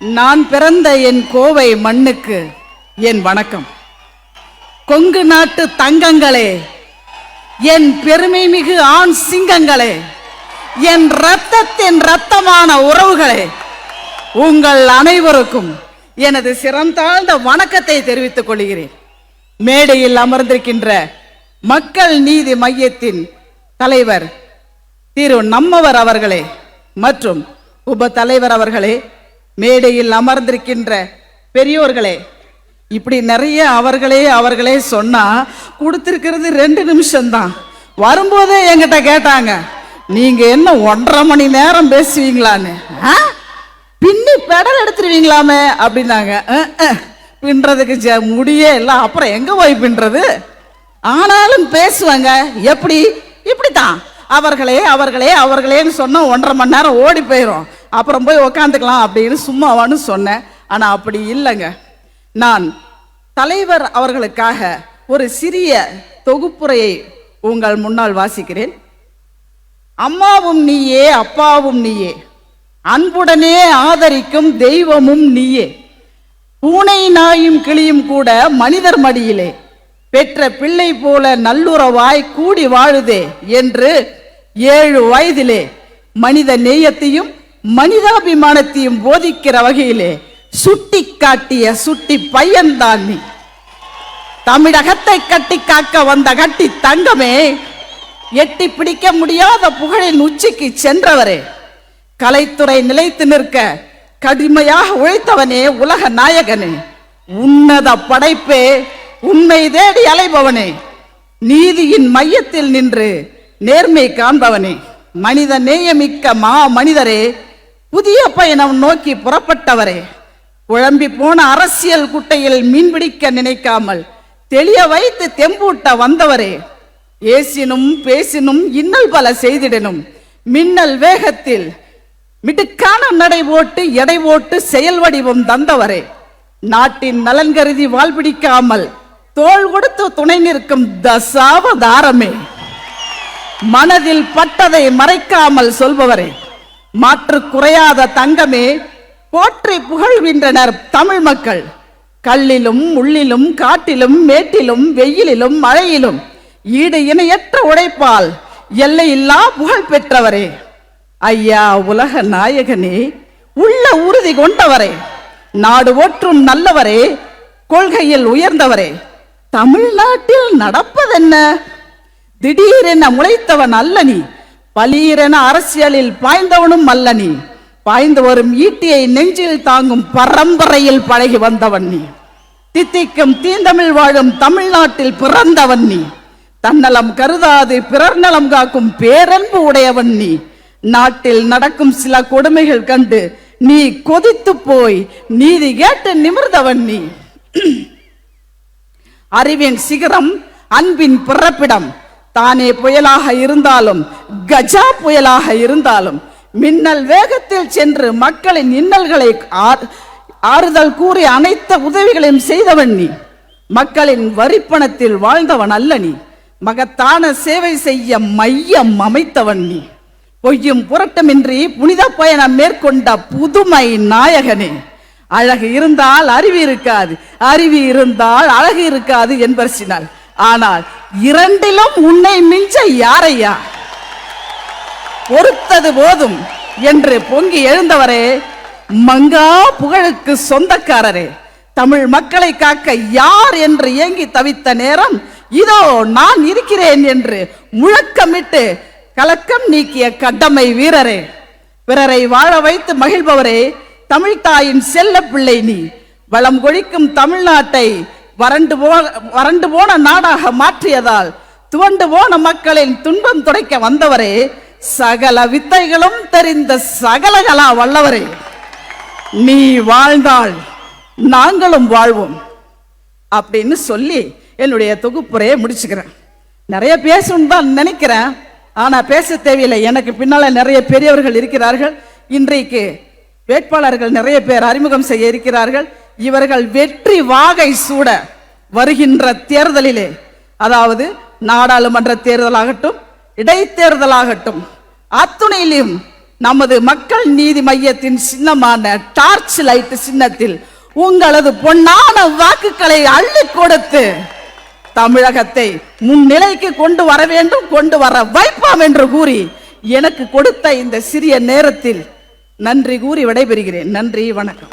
நான் பிறந்த என் கோவை மண்ணுக்கு என் வணக்கம். கொங்கு நாட்டு தங்கங்களே என் பெருமை மிகு ஆண் சிங்கங்களே என் ரத்தத்தின் ரத்தமான உறவுகளே உங்கள் அனைவருக்கும் எனது சிறந்தாழ்ந்த வணக்கத்தை தெரிவித்துக் கொள்கிறேன். மேடையில் அமர்ந்திருக்கின்ற மக்கள் நீதி மையத்தின் தலைவர் திரு நம்மவர் அவர்களே மற்றும் உப தலைவர் அவர்களே மேடையில் அமர்ந்திருக்கின்ற பெரியோர்களே இப்படி நிறைய அவர்களே அவர்களே சொன்னா கொடுத்திருக்கிறது ரெண்டு நிமிஷம்தான். வரும்போதே என்கிட்ட கேட்டாங்க நீங்க என்ன ஒன்றரை மணி நேரம் பேசுவீங்களான்னு? ஆ? பின்னி பெடல் எடுத்துருவீங்களாமே? அப்படின்னாங்க. பின்றதுக்கு ஜ- முடியே இல்லை. அப்புறம் எங்க போய் பின்றது? ஆனாலும் பேசுவாங்க. எப்படி? இப்படித்தான். அவர்களே அவர்களே அவர்களேன்னு சொன்னால் ஒன்றரை மணி நேரம் ஓடி போயிடும் அப்புறம் போய் உக்காந்துக்கலாம் அப்படின்னு சும்மாவான்னு சொன்னேன். ஆனால் அப்படி இல்லைங்க. நான் தலைவர் அவர்களுக்காக ஒரு சிறிய தொகுப்புரையை உங்கள் முன்னால் வாசிக்கிறேன். அம்மாவும் நீயே அப்பாவும் நீயே அன்புடனே ஆதரிக்கும் தெய்வமும் நீயே. பூனை நாயும் கிளியும் கூட மனிதர் மடியிலே பெற்ற பிள்ளை போல நல்லுறவாய் கூடி வாழுதே என்று ஏழு வயதிலே மனித நேயத்தையும் மனிதாபிமானத்தையும் போதிக்கிற வகையிலே சுட்டி காட்டிய சுட்டி பையன்தான் நீ. தமிழகத்தை கட்டி காக்க வந்த கட்டி தங்கமே எட்டி பிடிக்க முடியாத புகழின் உச்சிக்கு சென்றவரே. கலைத்துறை நிலைத்து நிற்க கடுமையாக உழைத்தவனே உலக நாயகனே. உன்னத படைப்பே உண்மை தேடி அலைபவனே. நீதியின் மையத்தில் நின்று நேர்மை காண்பவனே. மனித நேயமிக்க மா மனிதரே புதிய பயணம் நோக்கி புறப்பட்டவரே குழம்பி போன அரசியல் குட்டையில் மீன்பிடிக்க நினைக்காமல் தெளிய வைத்து தெம்பூட்ட வந்தவரே ஏசினும் பேசினும் இன்னல் பல செய்திடனும். மின்னல் வேகத்தில் மிடுக்கான நடை ஓட்டு எடை ஓட்டு செயல் வடிவம் தந்தவரே நாட்டின் நலன் கருதி வாழ்பிடிக்காமல் தோள் கொடுத்து துணை நிற்கும் தசாவதாரமே. மனதில் பட்டதை மறைக்காமல் சொல்பவரே மாற்று குறையாத தங்கமே போற்றி புகழ்கின்றனர் தமிழ் மக்கள். கல்லிலும் முள்ளிலும் காட்டிலும் மேட்டிலும் வெயிலிலும் மழையிலும் ஈடு இணையற்ற உழைப்பால் எல்லையில்லா புகழ் பெற்றவரே. ஐயா உலக நாயகனே உள்ள உறுதி கொண்டவரே. நாடு ஒற்றும் நல்லவரே கொள்கையில் உயர்ந்தவரே. தமிழ்நாட்டில் நடப்பதென்ன? திடீரென முளைத்தவன் அல்ல நீ. பலீரென அரசியலில் பாய்ந்தவனும் அல்ல நீ. பாய்ந்து வரும் ஈட்டியை நெஞ்சில் தாங்கும் பரம்பரையில் பழகி வந்தவன் நீ. தித்திக்கும் தீந்தமிழ் வாழும் தமிழ்நாட்டில் பிறந்தவன் நீ. தன்னலம் கருதாது பிறர் நலம் காக்கும் பேரன்பு உடையவன் நீ. நாட்டில் நடக்கும் சில கொடுமைகள் கண்டு நீ கொதித்து போய் நீதி கேட்டு நிமிர்ந்தவன் நீ. அறிவின் சிகரம் அன்பின் பிறப்பிடம் தானே புயலாக இருந்தாலும் கஜா புயலாக இருந்தாலும் மின்னல் வேகத்தில் சென்று மக்களின் இன்னல்களை ஆறு- ஆறுதல் கூறி அனைத்து உதவிகளையும் செய்தவன் நீ. மக்களின் வரிப்பணத்தில் வாழ்ந்தவன் அல்ல நீ. மகத்தான சேவை செய்ய மையம் அமைத்தவன் நீ. பொய்யும் புரட்டமின்றி புனித பயணம் மேற்கொண்ட புதுமை நாயகனே. அழகு இருந்தால் அறிவு இருக்காது அறிவு இருந்தால் அழகு இருக்காது என்பர்சினால் ஆனால் இரண்டிலும் உன்னை மிஞ்ச யாரையா? பொறுத்தது போதும் என்று பொங்கி எழுந்தவரே மங்கா புகழுக்கு சொந்தக்காரரே. தமிழ் மக்களை காக்க யார் என்று ஏங்கி தவித்த நேரம் இதோ நான் இருக்கிறேன் என்று முழக்கமிட்டு கலக்கம் நீக்கிய கடமை வீரரே. பிறரை வாழ வைத்து மகிழ்பவரே தமிழ்தாயின் செல்ல பிள்ளை நீ. வளம் கொழிக்கும் தமிழ்நாட்டை வறண்டு போ வறண்டு போன நாடாக மாற்றியதால் துவண்டு போன மக்களின் துன்பம் துடைக்க வந்தவரே சகல வித்தைகளும் தெரிந்த சகலகலா வல்லவரே. நீ வாழ்ந்தால் நாங்களும் வாழ்வோம். அப்படின்னு சொல்லி என்னுடைய தொகுப்புரையை முடிச்சுக்கிறேன். நிறைய பேசணும்னு தான் நினைக்கிறேன். ஆனால் பேச தேவையில்லை. எனக்கு பின்னால் நிறைய பெரியவர்கள் இருக்கிறார்கள். இன்றைக்கு வேட்பாளர்கள் நிறைய பேர் அறிமுகம் செய்ய இருக்கிறார்கள். இவர்கள் வெற்றி வாகை சூட வருகின்ற தேர்தலிலே அதாவது நாடாளுமன்ற தேர்தலாகட்டும் இடைத்தேர்தலாகட்டும் அத்துணையிலும் நமது மக்கள் நீதி மையத்தின் சின்னமான டார்ச் லைட் சின்னத்தில் உங்களது பொன்னான வாக்குகளை அள்ளி கொடுத்து தமிழகத்தை முன்னிலைக்கு கொண்டு வர வேண்டும் கொண்டு வர வைப்போம் என்று கூறி எனக்கு கொடுத்த இந்த சிறிய நேரத்தில் நன்றி கூறி விடைபெறுகிறேன். நன்றி வணக்கம்.